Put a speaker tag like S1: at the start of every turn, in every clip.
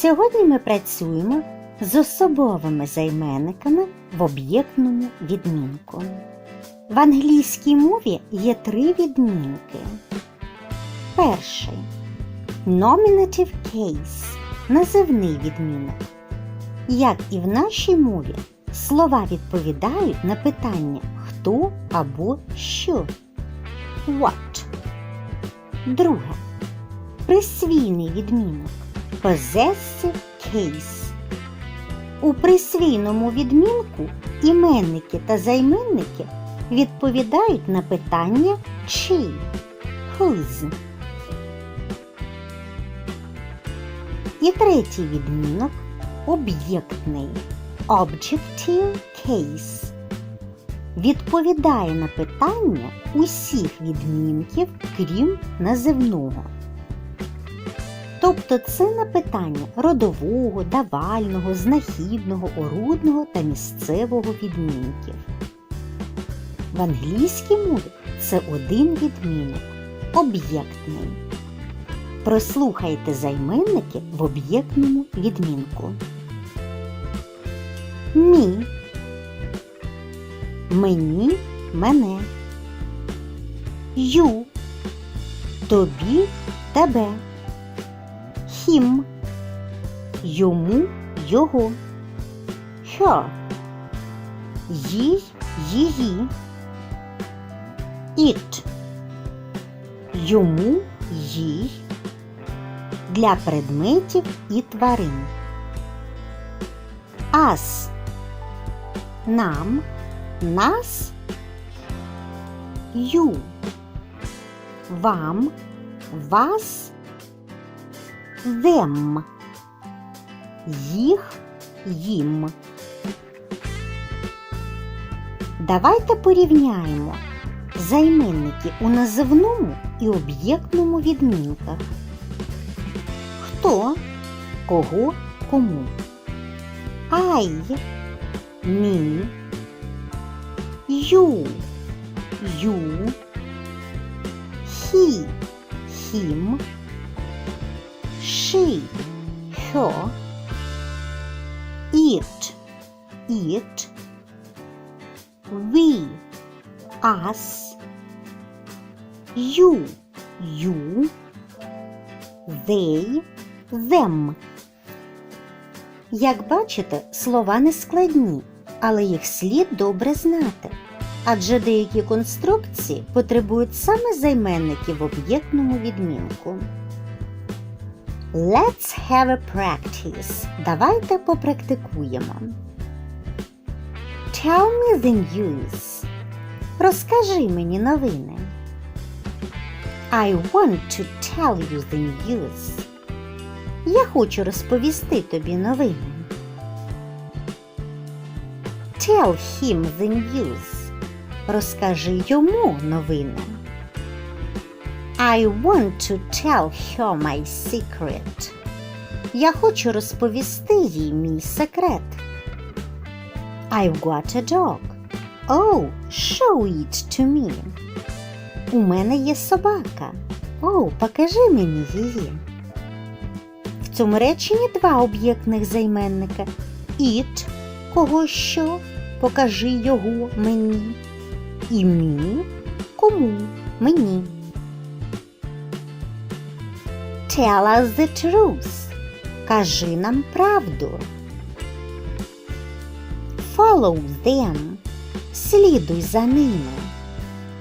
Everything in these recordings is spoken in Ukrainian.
S1: Сьогодні ми працюємо з особовими займенниками в об'єктному відмінку. В англійській мові є три відмінки. Перший nominative case називний відмінок. Як і в нашій мові, слова відповідають на питання хто або що. What. Друге. Присвійний відмінок. Possessive case. У присвійному відмінку іменники та займенники відповідають на питання чий. Whose. І третій відмінок об'єктний. Objective case. Відповідає на питання усіх відмінків, крім називного. Тобто це на питання родового, давального, знахідного, орудного та місцевого відмінків. В англійській мові це один відмінок об'єктний. Прослухайте займенники в об'єктному відмінку. Мі. Мені мене. Ю. Тобі тебе. Хім. Йому його. Her. Їй її. It. Йому їй. Для предметів і тварин. Ас. Нам. Нас. Ю. Вам. Вас. Them. Їх. Їм. Давайте порівняємо займенники у називному і об'єктному відмінках. Хто, кого, кому. Ай, мі, ю, ю, хі, хім, ши, хьо, іт, іт, ви, ас, ю, ю, they, them. Як бачите, слова не складні, але їх слід добре знати. Адже деякі конструкції потребують саме займенників в об'єктному відмінку. Let's have a practice. Давайте попрактикуємо. Tell me the news. Розкажи мені новини. I want to tell you the news. Я хочу розповісти тобі новини. Tell him the news. Розкажи йому новини. I want to tell her my secret. Я хочу розповісти їй мій секрет. I've got a dog. Oh, show it to me. У мене є собака. О, покажи мені її. В цьому реченні два об'єктних займенника. It – кого що, покажи його мені. І мі – кому мені. Tell us the truth. Кажи нам правду. Follow them. Слідуй за ними.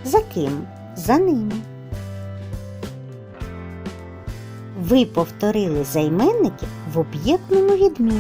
S1: За ким? За ними. Ви повторили займенники в об'єктному відмінку.